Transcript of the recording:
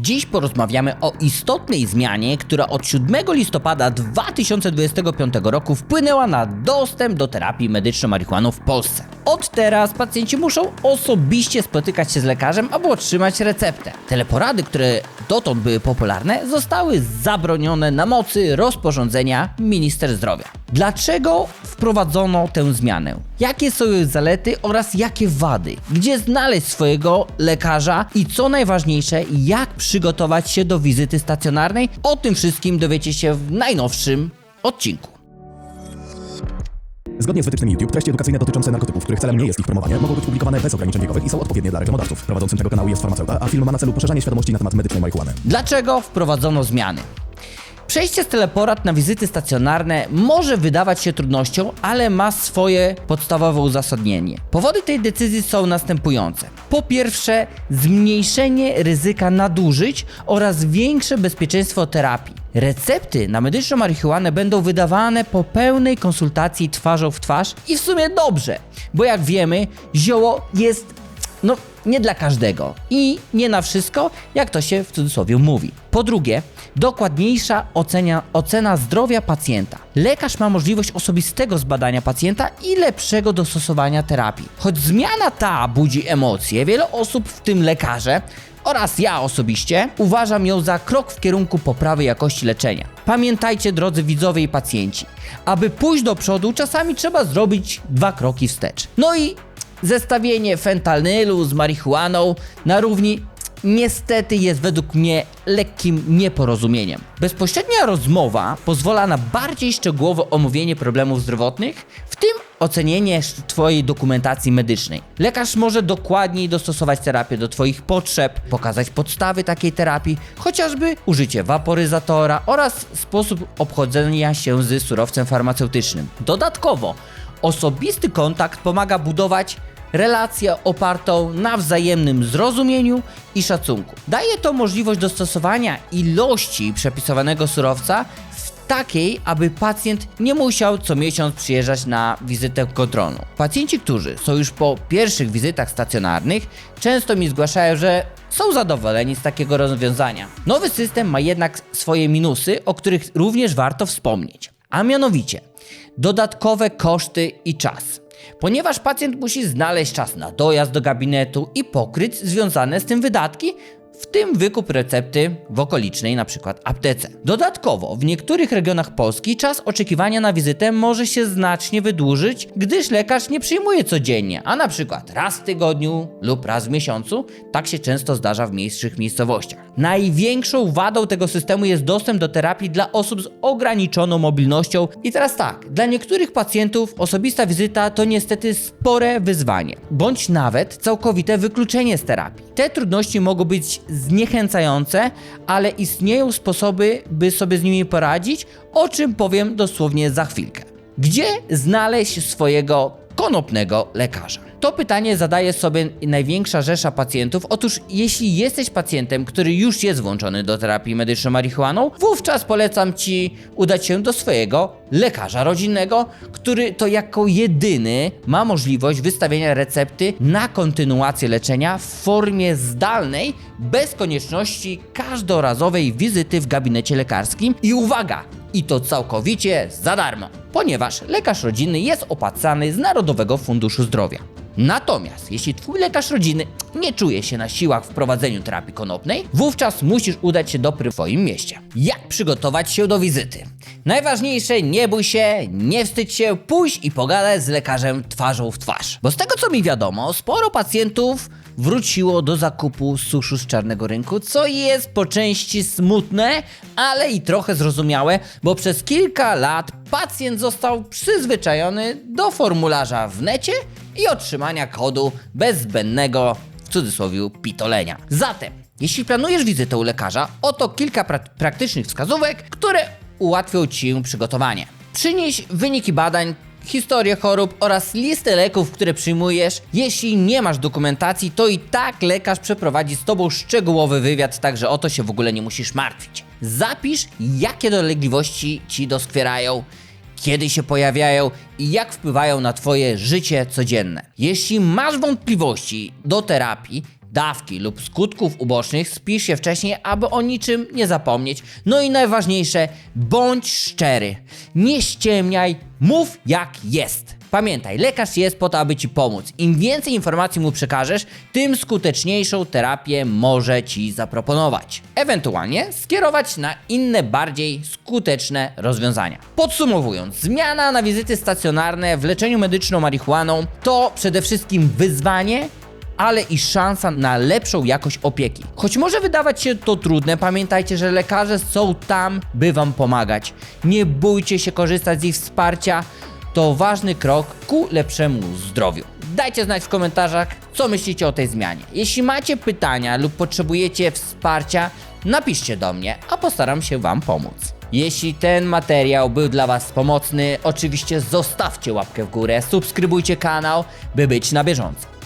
Dziś porozmawiamy o istotnej zmianie, która od 7 listopada 2025 roku wpłynęła na dostęp do terapii medyczno-marihuaną w Polsce. Od teraz pacjenci muszą osobiście spotykać się z lekarzem, aby otrzymać receptę. Teleporady, które dotąd były popularne, zostały zabronione na mocy rozporządzenia minister zdrowia. Dlaczego wprowadzono tę zmianę? Jakie są jej zalety oraz jakie wady? Gdzie znaleźć swojego lekarza i co najważniejsze, jak przygotować się do wizyty stacjonarnej? O tym wszystkim dowiecie się w najnowszym odcinku. Zgodnie z wytycznymi YouTube, treści edukacyjne dotyczące narkotyków, których celem nie jest ich promowanie, mogą być publikowane bez ograniczeń wiekowych i są odpowiednie dla reklamodawców. Prowadzącym tego kanału jest farmaceuta, a film ma na celu poszerzanie świadomości na temat medycznej marihuany. Dlaczego wprowadzono zmiany? Przejście z teleporad na wizyty stacjonarne może wydawać się trudnością, ale ma swoje podstawowe uzasadnienie. Powody tej decyzji są następujące. Po pierwsze, zmniejszenie ryzyka nadużyć oraz większe bezpieczeństwo terapii. Recepty na medyczną marihuanę będą wydawane po pełnej konsultacji twarzą w twarz i w sumie dobrze, bo jak wiemy, zioło jest no nie dla każdego i nie na wszystko, jak to się w cudzysłowie mówi. Po drugie, dokładniejsza ocenia, ocena zdrowia pacjenta. Lekarz ma możliwość osobistego zbadania pacjenta i lepszego dostosowania terapii. Choć zmiana ta budzi emocje, wiele osób, w tym lekarze, oraz ja osobiście uważam ją za krok w kierunku poprawy jakości leczenia. Pamiętajcie, drodzy widzowie i pacjenci, aby pójść do przodu, czasami trzeba zrobić dwa kroki wstecz. No i zestawienie fentanylu z marihuaną na równi niestety jest według mnie lekkim nieporozumieniem. Bezpośrednia rozmowa pozwala na bardziej szczegółowe omówienie problemów zdrowotnych, w tym ocenienie Twojej dokumentacji medycznej. Lekarz może dokładniej dostosować terapię do Twoich potrzeb, pokazać podstawy takiej terapii, chociażby użycie waporyzatora oraz sposób obchodzenia się z surowcem farmaceutycznym. Dodatkowo, osobisty kontakt pomaga budować relację opartą na wzajemnym zrozumieniu i szacunku. Daje to możliwość dostosowania ilości przepisowanego surowca w takiej, aby pacjent nie musiał co miesiąc przyjeżdżać na wizytę kontrolną. Pacjenci, którzy są już po pierwszych wizytach stacjonarnych, często mi zgłaszają, że są zadowoleni z takiego rozwiązania. Nowy system ma jednak swoje minusy, o których również warto wspomnieć. A mianowicie dodatkowe koszty i czas. Ponieważ pacjent musi znaleźć czas na dojazd do gabinetu i pokryć związane z tym wydatki, w tym wykup recepty w okolicznej na przykład aptece. Dodatkowo w niektórych regionach Polski czas oczekiwania na wizytę może się znacznie wydłużyć, gdyż lekarz nie przyjmuje codziennie, a na przykład raz w tygodniu lub raz w miesiącu. Tak się często zdarza w mniejszych miejscowościach. Największą wadą tego systemu jest dostęp do terapii dla osób z ograniczoną mobilnością. I teraz tak, dla niektórych pacjentów osobista wizyta to niestety spore wyzwanie, bądź nawet całkowite wykluczenie z terapii. Te trudności mogą być zniechęcające, ale istnieją sposoby, by sobie z nimi poradzić, o czym powiem dosłownie za chwilkę. Gdzie znaleźć swojego konopnego lekarza? To pytanie zadaje sobie największa rzesza pacjentów. Otóż, jeśli jesteś pacjentem, który już jest włączony do terapii medyczno-marihuaną, wówczas polecam ci udać się do swojego lekarza rodzinnego, który to jako jedyny ma możliwość wystawienia recepty na kontynuację leczenia w formie zdalnej, bez konieczności każdorazowej wizyty w gabinecie lekarskim. I uwaga! I to całkowicie za darmo, ponieważ lekarz rodzinny jest opłacany z Narodowego Funduszu Zdrowia. Natomiast jeśli twój lekarz rodziny nie czuje się na siłach w prowadzeniu terapii konopnej, wówczas musisz udać się do pry w swoim mieście. Jak przygotować się do wizyty? Najważniejsze, nie bój się, nie wstydź się, pójść i pogadać z lekarzem twarzą w twarz. Bo z tego co mi wiadomo, sporo pacjentów wróciło do zakupu suszu z czarnego rynku, co jest po części smutne, ale i trochę zrozumiałe, bo przez kilka lat pacjent został przyzwyczajony do formularza w necie i otrzymania kodu bez zbędnego, w cudzysłowie, pitolenia. Zatem, jeśli planujesz wizytę u lekarza, oto kilka pra- praktycznych wskazówek, które ułatwią Ci przygotowanie. Przynieś wyniki badań, historię chorób oraz listę leków, które przyjmujesz. Jeśli nie masz dokumentacji, to i tak lekarz przeprowadzi z Tobą szczegółowy wywiad, także o to się w ogóle nie musisz martwić. Zapisz, jakie dolegliwości Ci doskwierają, kiedy się pojawiają i jak wpływają na Twoje życie codzienne. Jeśli masz wątpliwości do terapii, dawki lub skutków ubocznych spisz je wcześniej, aby o niczym nie zapomnieć. No i najważniejsze, bądź szczery. Nie ściemniaj, mów jak jest. Pamiętaj, lekarz jest po to, aby ci pomóc. Im więcej informacji mu przekażesz, tym skuteczniejszą terapię może ci zaproponować. Ewentualnie skierować na inne, bardziej skuteczne rozwiązania. Podsumowując, zmiana na wizyty stacjonarne w leczeniu medyczną marihuaną to przede wszystkim wyzwanie, ale i szansa na lepszą jakość opieki. Choć może wydawać się to trudne, pamiętajcie, że lekarze są tam, by Wam pomagać. Nie bójcie się korzystać z ich wsparcia, to ważny krok ku lepszemu zdrowiu. Dajcie znać w komentarzach, co myślicie o tej zmianie. Jeśli macie pytania lub potrzebujecie wsparcia, napiszcie do mnie, a postaram się Wam pomóc. Jeśli ten materiał był dla Was pomocny, oczywiście zostawcie łapkę w górę, subskrybujcie kanał, by być na bieżąco.